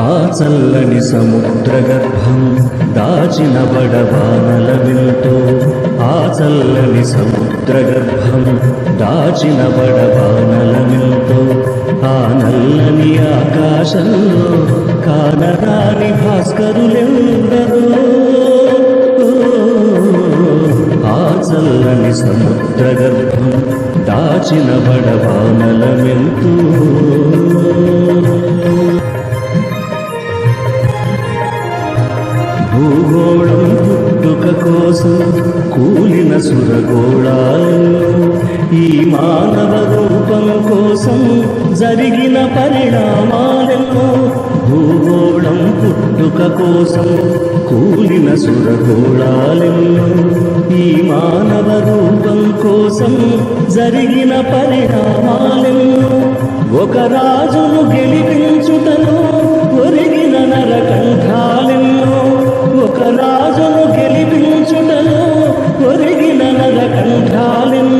ఆ చల్లని సముద్ర గర్భం దాచిన బడవానల వింటూ ఆ చల్లని సముద్ర గర్భం దాచిన బడవానల వింటూ ఆ నల్లని ఆకాశంలో కానరాని భాస్కరులెందరూ చల్లని సముద్ర గర్భం దాచిన బడబానల మెంతూ భూగోళం పుట్టుక కోసం కూలిన సురగోళాలను ఈ మానవ రూపం కోసం జరిగిన పరిణామాలను భూగోళం పుట్టుక కోసం కూలిన సురగోళాలను కోసం జరిగిన పరిణామాలను ఒక రాజును గెలిపించుటలో ఒరిగిన నరకంఠాలను ఒక రాజును గెలిపించుటలో ఒరిగిన నరకంఠాలను